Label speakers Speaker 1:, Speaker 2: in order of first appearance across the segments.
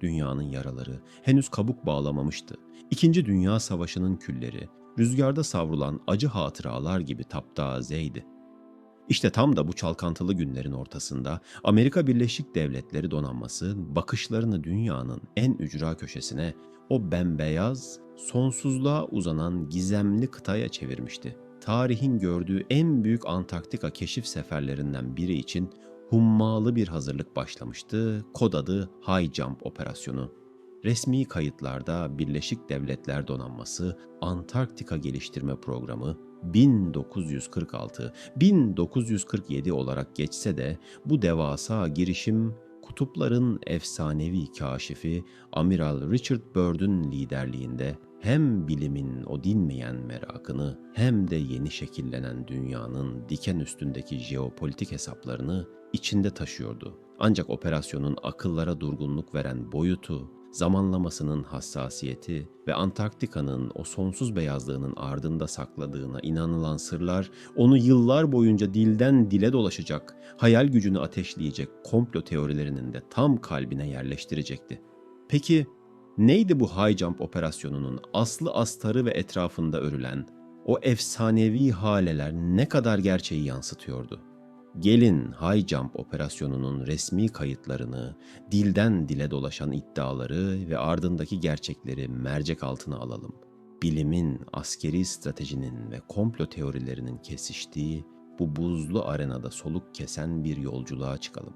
Speaker 1: Dünyanın yaraları henüz kabuk bağlamamıştı. İkinci Dünya Savaşı'nın külleri rüzgarda savrulan acı hatıralar gibi taptazeydi. İşte tam da bu çalkantılı günlerin ortasında Amerika Birleşik Devletleri donanması bakışlarını dünyanın en ücra köşesine o bembeyaz, sonsuzluğa uzanan gizemli kıtaya çevirmişti. Tarihin gördüğü en büyük Antarktika keşif seferlerinden biri için hummalı bir hazırlık başlamıştı. Kod adı High Jump Operasyonu. Resmi kayıtlarda Birleşik Devletler Donanması Antarktika Geliştirme Programı 1946-1947 olarak geçse de bu devasa girişim kutupların efsanevi kaşifi Amiral Richard Byrd'ün liderliğinde hem bilimin o dinmeyen merakını hem de yeni şekillenen dünyanın diken üstündeki jeopolitik hesaplarını içinde taşıyordu. Ancak operasyonun akıllara durgunluk veren boyutu, zamanlamasının hassasiyeti ve Antarktika'nın o sonsuz beyazlığının ardında sakladığına inanılan sırlar onu yıllar boyunca dilden dile dolaşacak, hayal gücünü ateşleyecek komplo teorilerinin de tam kalbine yerleştirecekti. Peki neydi bu high jump operasyonunun aslı astarı ve etrafında örülen o efsanevi haleler ne kadar gerçeği yansıtıyordu? Gelin High Jump operasyonunun resmi kayıtlarını, dilden dile dolaşan iddiaları ve ardındaki gerçekleri mercek altına alalım. Bilimin, askeri stratejinin ve komplo teorilerinin kesiştiği bu buzlu arenada soluk kesen bir yolculuğa çıkalım.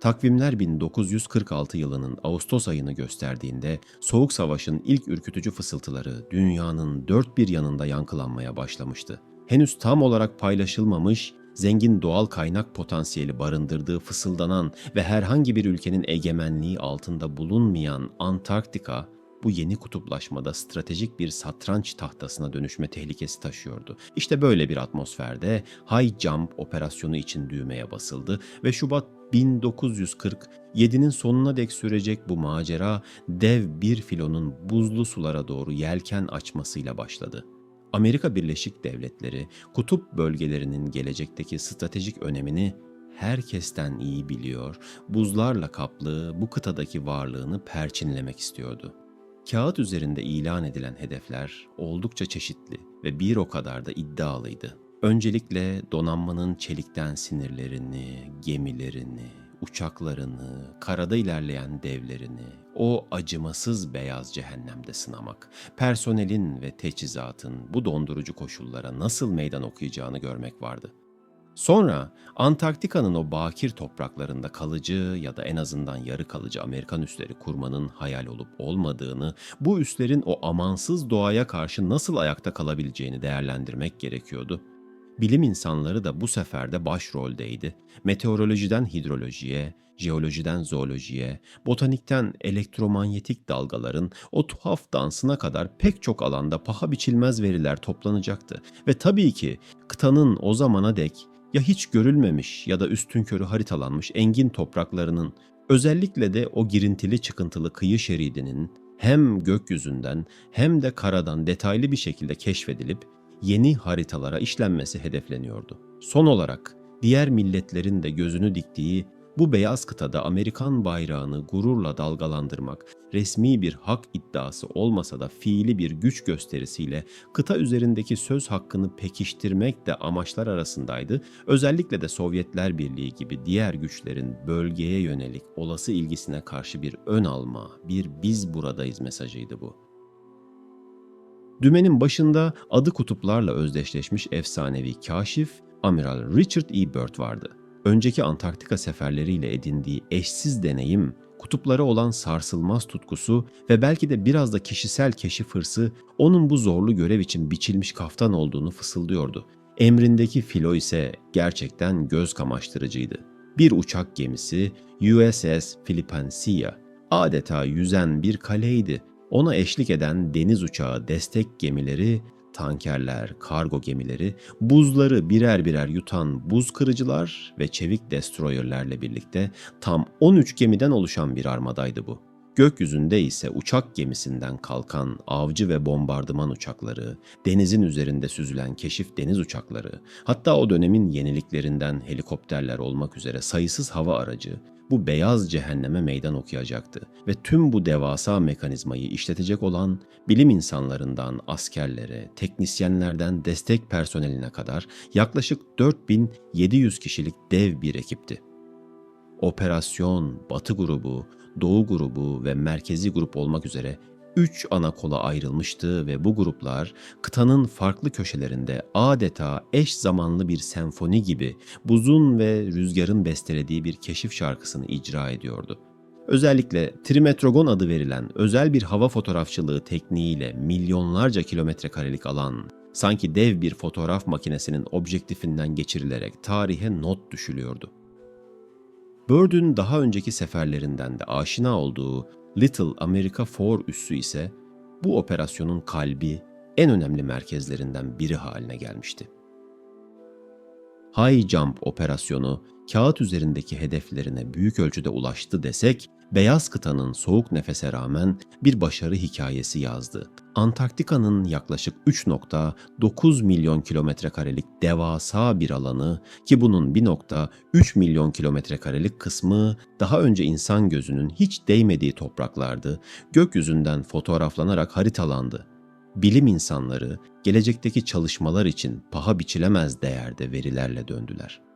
Speaker 1: Takvimler 1946 yılının Ağustos ayını gösterdiğinde Soğuk Savaş'ın ilk ürkütücü fısıltıları dünyanın dört bir yanında yankılanmaya başlamıştı henüz tam olarak paylaşılmamış, zengin doğal kaynak potansiyeli barındırdığı fısıldanan ve herhangi bir ülkenin egemenliği altında bulunmayan Antarktika, bu yeni kutuplaşmada stratejik bir satranç tahtasına dönüşme tehlikesi taşıyordu. İşte böyle bir atmosferde High Jump operasyonu için düğmeye basıldı ve Şubat 1947'nin sonuna dek sürecek bu macera dev bir filonun buzlu sulara doğru yelken açmasıyla başladı. Amerika Birleşik Devletleri kutup bölgelerinin gelecekteki stratejik önemini herkesten iyi biliyor, buzlarla kaplı bu kıtadaki varlığını perçinlemek istiyordu. Kağıt üzerinde ilan edilen hedefler oldukça çeşitli ve bir o kadar da iddialıydı. Öncelikle donanmanın çelikten sinirlerini, gemilerini, uçaklarını, karada ilerleyen devlerini, o acımasız beyaz cehennemde sınamak, personelin ve teçhizatın bu dondurucu koşullara nasıl meydan okuyacağını görmek vardı. Sonra Antarktika'nın o bakir topraklarında kalıcı ya da en azından yarı kalıcı Amerikan üsleri kurmanın hayal olup olmadığını, bu üslerin o amansız doğaya karşı nasıl ayakta kalabileceğini değerlendirmek gerekiyordu. Bilim insanları da bu sefer de başroldeydi. Meteorolojiden hidrolojiye, jeolojiden zoolojiye, botanikten elektromanyetik dalgaların o tuhaf dansına kadar pek çok alanda paha biçilmez veriler toplanacaktı. Ve tabii ki kıtanın o zamana dek ya hiç görülmemiş ya da üstünkörü haritalanmış engin topraklarının özellikle de o girintili çıkıntılı kıyı şeridinin hem gökyüzünden hem de karadan detaylı bir şekilde keşfedilip yeni haritalara işlenmesi hedefleniyordu. Son olarak diğer milletlerin de gözünü diktiği bu beyaz kıtada Amerikan bayrağını gururla dalgalandırmak resmi bir hak iddiası olmasa da fiili bir güç gösterisiyle kıta üzerindeki söz hakkını pekiştirmek de amaçlar arasındaydı. Özellikle de Sovyetler Birliği gibi diğer güçlerin bölgeye yönelik olası ilgisine karşı bir ön alma, bir biz buradayız mesajıydı bu. Dümenin başında adı kutuplarla özdeşleşmiş efsanevi kaşif Amiral Richard E. Byrd vardı. Önceki Antarktika seferleriyle edindiği eşsiz deneyim, kutuplara olan sarsılmaz tutkusu ve belki de biraz da kişisel keşif hırsı onun bu zorlu görev için biçilmiş kaftan olduğunu fısıldıyordu. Emrindeki filo ise gerçekten göz kamaştırıcıydı. Bir uçak gemisi USS Philippansia adeta yüzen bir kaleydi ona eşlik eden deniz uçağı destek gemileri, tankerler, kargo gemileri, buzları birer birer yutan buz kırıcılar ve çevik destroyerlerle birlikte tam 13 gemiden oluşan bir armadaydı bu. Gökyüzünde ise uçak gemisinden kalkan avcı ve bombardıman uçakları, denizin üzerinde süzülen keşif deniz uçakları, hatta o dönemin yeniliklerinden helikopterler olmak üzere sayısız hava aracı bu beyaz cehenneme meydan okuyacaktı ve tüm bu devasa mekanizmayı işletecek olan bilim insanlarından askerlere, teknisyenlerden destek personeline kadar yaklaşık 4700 kişilik dev bir ekipti. Operasyon, Batı grubu, Doğu grubu ve Merkezi grup olmak üzere üç ana kola ayrılmıştı ve bu gruplar kıtanın farklı köşelerinde adeta eş zamanlı bir senfoni gibi buzun ve rüzgarın bestelediği bir keşif şarkısını icra ediyordu. Özellikle Trimetrogon adı verilen özel bir hava fotoğrafçılığı tekniğiyle milyonlarca kilometre karelik alan sanki dev bir fotoğraf makinesinin objektifinden geçirilerek tarihe not düşülüyordu. Bird'ün daha önceki seferlerinden de aşina olduğu Little America 4 üssü ise bu operasyonun kalbi, en önemli merkezlerinden biri haline gelmişti. High Jump operasyonu kağıt üzerindeki hedeflerine büyük ölçüde ulaştı desek Beyaz kıtanın soğuk nefese rağmen bir başarı hikayesi yazdı. Antarktika'nın yaklaşık 3.9 milyon kilometre karelik devasa bir alanı ki bunun 1.3 milyon kilometre karelik kısmı daha önce insan gözünün hiç değmediği topraklardı, gökyüzünden fotoğraflanarak haritalandı. Bilim insanları gelecekteki çalışmalar için paha biçilemez değerde verilerle döndüler.''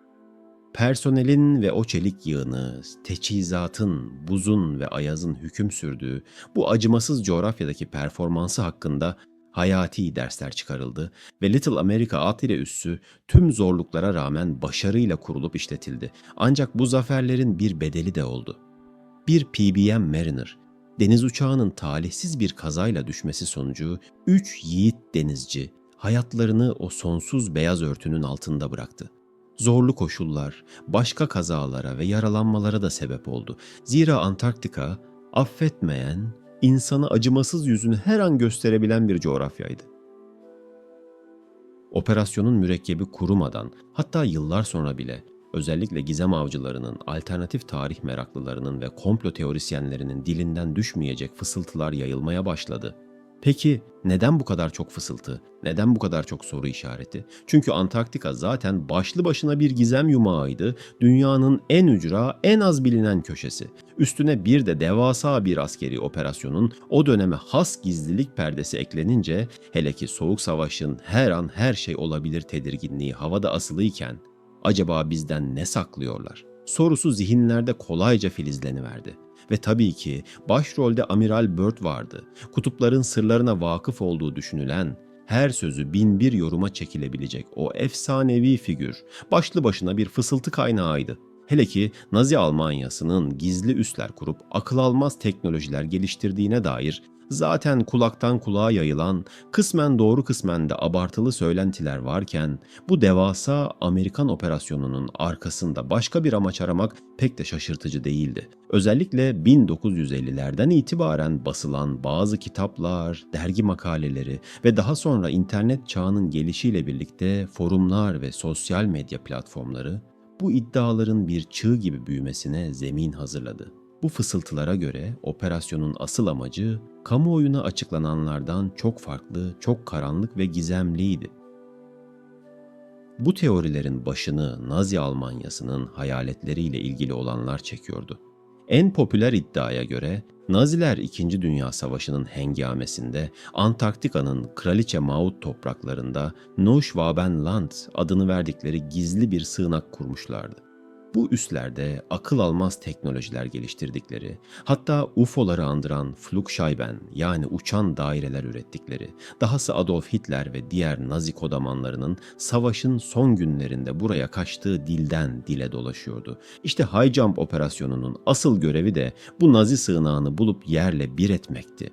Speaker 1: Personelin ve o çelik yığını, teçhizatın, buzun ve ayazın hüküm sürdüğü bu acımasız coğrafyadaki performansı hakkında hayati dersler çıkarıldı ve Little America adıyla üssü tüm zorluklara rağmen başarıyla kurulup işletildi. Ancak bu zaferlerin bir bedeli de oldu. Bir PBM Mariner, deniz uçağının talihsiz bir kazayla düşmesi sonucu üç yiğit denizci hayatlarını o sonsuz beyaz örtünün altında bıraktı zorlu koşullar, başka kazalara ve yaralanmalara da sebep oldu. Zira Antarktika affetmeyen, insanı acımasız yüzünü her an gösterebilen bir coğrafyaydı. Operasyonun mürekkebi kurumadan, hatta yıllar sonra bile özellikle gizem avcılarının, alternatif tarih meraklılarının ve komplo teorisyenlerinin dilinden düşmeyecek fısıltılar yayılmaya başladı. Peki neden bu kadar çok fısıltı? Neden bu kadar çok soru işareti? Çünkü Antarktika zaten başlı başına bir gizem yumağıydı. Dünyanın en ücra, en az bilinen köşesi. Üstüne bir de devasa bir askeri operasyonun o döneme has gizlilik perdesi eklenince hele ki Soğuk Savaş'ın her an her şey olabilir tedirginliği havada asılıyken acaba bizden ne saklıyorlar? Sorusu zihinlerde kolayca filizleniverdi. Ve tabii ki başrolde Amiral Byrd vardı. Kutupların sırlarına vakıf olduğu düşünülen, her sözü bin bir yoruma çekilebilecek o efsanevi figür başlı başına bir fısıltı kaynağıydı. Hele ki Nazi Almanyası'nın gizli üsler kurup akıl almaz teknolojiler geliştirdiğine dair zaten kulaktan kulağa yayılan, kısmen doğru kısmen de abartılı söylentiler varken bu devasa Amerikan operasyonunun arkasında başka bir amaç aramak pek de şaşırtıcı değildi. Özellikle 1950'lerden itibaren basılan bazı kitaplar, dergi makaleleri ve daha sonra internet çağının gelişiyle birlikte forumlar ve sosyal medya platformları bu iddiaların bir çığ gibi büyümesine zemin hazırladı. Bu fısıltılara göre operasyonun asıl amacı kamuoyuna açıklananlardan çok farklı, çok karanlık ve gizemliydi. Bu teorilerin başını Nazi Almanyası'nın hayaletleriyle ilgili olanlar çekiyordu. En popüler iddiaya göre Naziler 2. Dünya Savaşı'nın hengamesinde Antarktika'nın Kraliçe Maud topraklarında Neuschwabenland adını verdikleri gizli bir sığınak kurmuşlardı. Bu üslerde akıl almaz teknolojiler geliştirdikleri, hatta UFO'ları andıran Flugscheiben yani uçan daireler ürettikleri, dahası Adolf Hitler ve diğer Nazi kodamanlarının savaşın son günlerinde buraya kaçtığı dilden dile dolaşıyordu. İşte High Jump operasyonunun asıl görevi de bu Nazi sığınağını bulup yerle bir etmekti.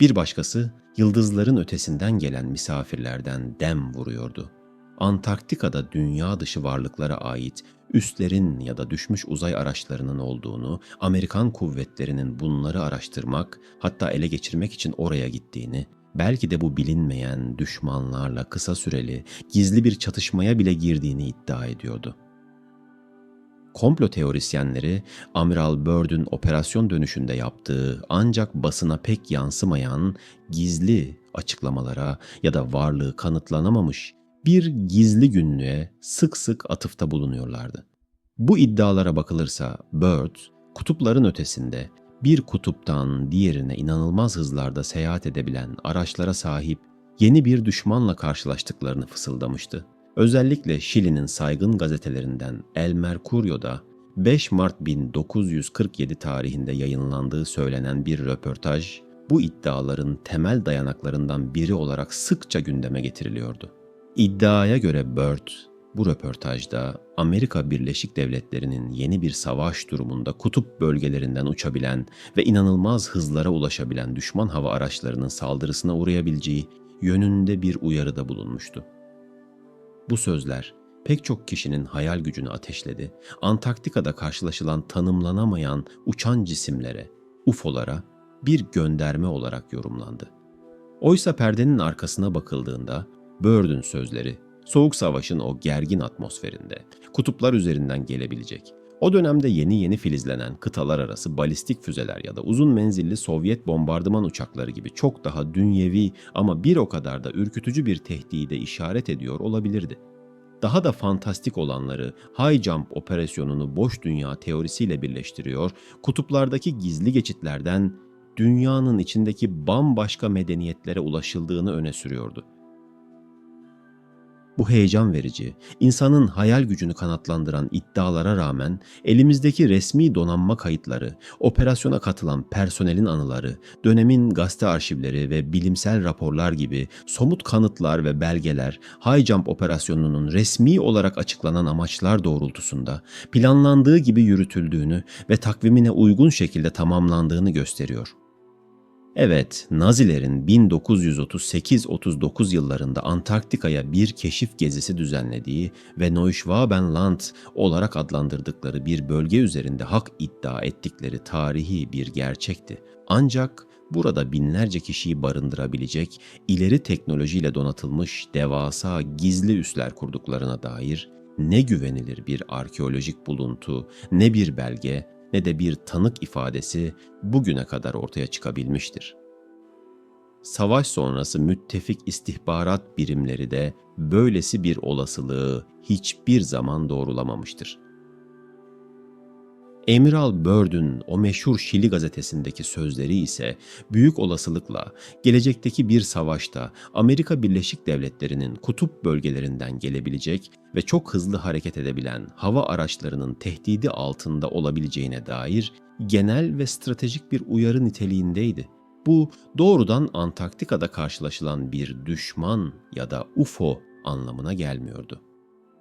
Speaker 1: Bir başkası yıldızların ötesinden gelen misafirlerden dem vuruyordu. Antarktika'da dünya dışı varlıklara ait üslerin ya da düşmüş uzay araçlarının olduğunu, Amerikan kuvvetlerinin bunları araştırmak, hatta ele geçirmek için oraya gittiğini, belki de bu bilinmeyen düşmanlarla kısa süreli, gizli bir çatışmaya bile girdiğini iddia ediyordu. Komplo teorisyenleri Amiral Byrd'ün operasyon dönüşünde yaptığı ancak basına pek yansımayan gizli açıklamalara ya da varlığı kanıtlanamamış bir gizli günlüğe sık sık atıfta bulunuyorlardı. Bu iddialara bakılırsa Byrd, kutupların ötesinde bir kutuptan diğerine inanılmaz hızlarda seyahat edebilen araçlara sahip yeni bir düşmanla karşılaştıklarını fısıldamıştı. Özellikle Şili'nin saygın gazetelerinden El Mercurio'da 5 Mart 1947 tarihinde yayınlandığı söylenen bir röportaj bu iddiaların temel dayanaklarından biri olarak sıkça gündeme getiriliyordu. İddiaya göre Byrd, bu röportajda Amerika Birleşik Devletleri'nin yeni bir savaş durumunda kutup bölgelerinden uçabilen ve inanılmaz hızlara ulaşabilen düşman hava araçlarının saldırısına uğrayabileceği yönünde bir uyarıda bulunmuştu. Bu sözler pek çok kişinin hayal gücünü ateşledi. Antarktika'da karşılaşılan tanımlanamayan uçan cisimlere, UFO'lara bir gönderme olarak yorumlandı. Oysa perdenin arkasına bakıldığında Byrd'ün sözleri Soğuk Savaş'ın o gergin atmosferinde kutuplar üzerinden gelebilecek, o dönemde yeni yeni filizlenen kıtalar arası balistik füzeler ya da uzun menzilli Sovyet bombardıman uçakları gibi çok daha dünyevi ama bir o kadar da ürkütücü bir tehdide işaret ediyor olabilirdi. Daha da fantastik olanları High Jump operasyonunu boş dünya teorisiyle birleştiriyor, kutuplardaki gizli geçitlerden dünyanın içindeki bambaşka medeniyetlere ulaşıldığını öne sürüyordu. Bu heyecan verici, insanın hayal gücünü kanatlandıran iddialara rağmen elimizdeki resmi donanma kayıtları, operasyona katılan personelin anıları, dönemin gazete arşivleri ve bilimsel raporlar gibi somut kanıtlar ve belgeler High Jump operasyonunun resmi olarak açıklanan amaçlar doğrultusunda planlandığı gibi yürütüldüğünü ve takvimine uygun şekilde tamamlandığını gösteriyor. Evet, Nazilerin 1938-39 yıllarında Antarktika'ya bir keşif gezisi düzenlediği ve Neuschwabenland olarak adlandırdıkları bir bölge üzerinde hak iddia ettikleri tarihi bir gerçekti. Ancak burada binlerce kişiyi barındırabilecek ileri teknolojiyle donatılmış devasa gizli üsler kurduklarına dair ne güvenilir bir arkeolojik buluntu, ne bir belge, ne de bir tanık ifadesi bugüne kadar ortaya çıkabilmiştir. Savaş sonrası müttefik istihbarat birimleri de böylesi bir olasılığı hiçbir zaman doğrulamamıştır. Emiral Byrd'ün o meşhur Şili gazetesindeki sözleri ise büyük olasılıkla gelecekteki bir savaşta Amerika Birleşik Devletleri'nin kutup bölgelerinden gelebilecek ve çok hızlı hareket edebilen hava araçlarının tehdidi altında olabileceğine dair genel ve stratejik bir uyarı niteliğindeydi. Bu doğrudan Antarktika'da karşılaşılan bir düşman ya da UFO anlamına gelmiyordu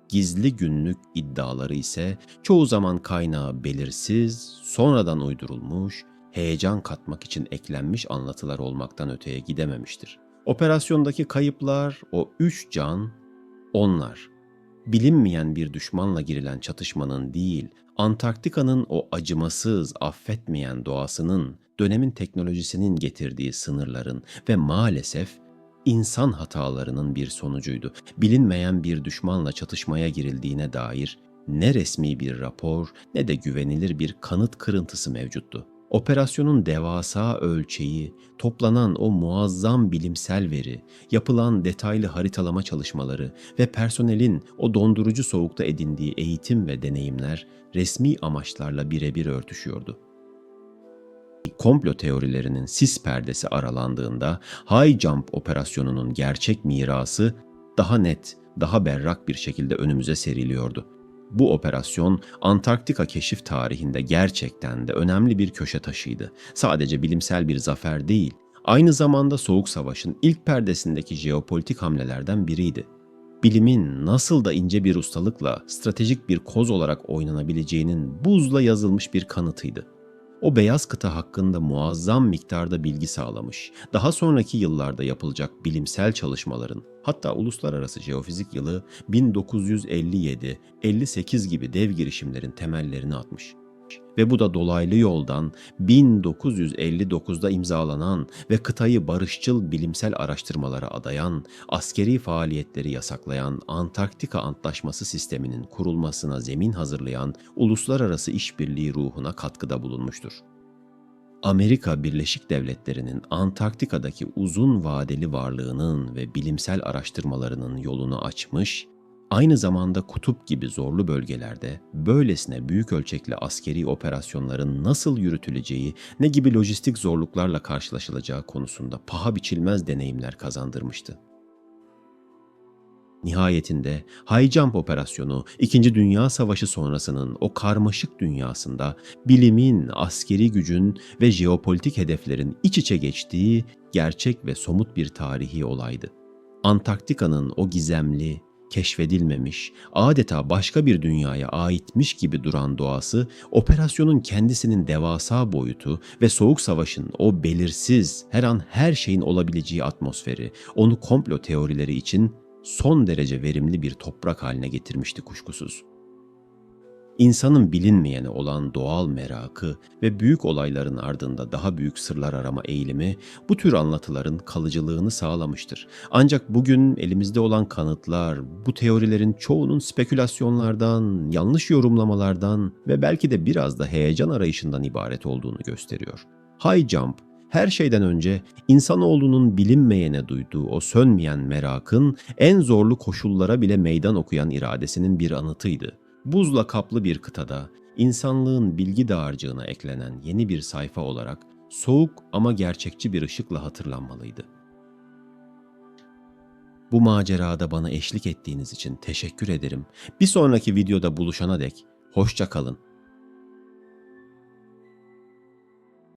Speaker 1: gizli günlük iddiaları ise çoğu zaman kaynağı belirsiz, sonradan uydurulmuş, heyecan katmak için eklenmiş anlatılar olmaktan öteye gidememiştir. Operasyondaki kayıplar, o üç can, onlar. Bilinmeyen bir düşmanla girilen çatışmanın değil, Antarktika'nın o acımasız, affetmeyen doğasının, dönemin teknolojisinin getirdiği sınırların ve maalesef insan hatalarının bir sonucuydu. Bilinmeyen bir düşmanla çatışmaya girildiğine dair ne resmi bir rapor ne de güvenilir bir kanıt kırıntısı mevcuttu. Operasyonun devasa ölçeği, toplanan o muazzam bilimsel veri, yapılan detaylı haritalama çalışmaları ve personelin o dondurucu soğukta edindiği eğitim ve deneyimler resmi amaçlarla birebir örtüşüyordu komplo teorilerinin sis perdesi aralandığında High Jump operasyonunun gerçek mirası daha net, daha berrak bir şekilde önümüze seriliyordu. Bu operasyon Antarktika keşif tarihinde gerçekten de önemli bir köşe taşıydı. Sadece bilimsel bir zafer değil, aynı zamanda Soğuk Savaş'ın ilk perdesindeki jeopolitik hamlelerden biriydi. Bilimin nasıl da ince bir ustalıkla stratejik bir koz olarak oynanabileceğinin buzla yazılmış bir kanıtıydı o beyaz kıta hakkında muazzam miktarda bilgi sağlamış. Daha sonraki yıllarda yapılacak bilimsel çalışmaların, hatta Uluslararası Jeofizik Yılı 1957-58 gibi dev girişimlerin temellerini atmış. Ve bu da dolaylı yoldan 1959'da imzalanan ve kıtayı barışçıl bilimsel araştırmalara adayan, askeri faaliyetleri yasaklayan Antarktika Antlaşması sisteminin kurulmasına zemin hazırlayan uluslararası işbirliği ruhuna katkıda bulunmuştur. Amerika Birleşik Devletleri'nin Antarktika'daki uzun vadeli varlığının ve bilimsel araştırmalarının yolunu açmış, aynı zamanda kutup gibi zorlu bölgelerde böylesine büyük ölçekli askeri operasyonların nasıl yürütüleceği, ne gibi lojistik zorluklarla karşılaşılacağı konusunda paha biçilmez deneyimler kazandırmıştı. Nihayetinde High Jump operasyonu 2. Dünya Savaşı sonrasının o karmaşık dünyasında bilimin, askeri gücün ve jeopolitik hedeflerin iç içe geçtiği gerçek ve somut bir tarihi olaydı. Antarktika'nın o gizemli, keşfedilmemiş, adeta başka bir dünyaya aitmiş gibi duran doğası, operasyonun kendisinin devasa boyutu ve Soğuk Savaş'ın o belirsiz, her an her şeyin olabileceği atmosferi, onu komplo teorileri için son derece verimli bir toprak haline getirmişti kuşkusuz. İnsanın bilinmeyene olan doğal merakı ve büyük olayların ardında daha büyük sırlar arama eğilimi bu tür anlatıların kalıcılığını sağlamıştır. Ancak bugün elimizde olan kanıtlar bu teorilerin çoğunun spekülasyonlardan, yanlış yorumlamalardan ve belki de biraz da heyecan arayışından ibaret olduğunu gösteriyor. High Jump her şeyden önce insanoğlunun bilinmeyene duyduğu o sönmeyen merakın en zorlu koşullara bile meydan okuyan iradesinin bir anıtıydı. Buzla kaplı bir kıtada insanlığın bilgi dağarcığına eklenen yeni bir sayfa olarak soğuk ama gerçekçi bir ışıkla hatırlanmalıydı. Bu macerada bana eşlik ettiğiniz için teşekkür ederim. Bir sonraki videoda buluşana dek hoşça kalın.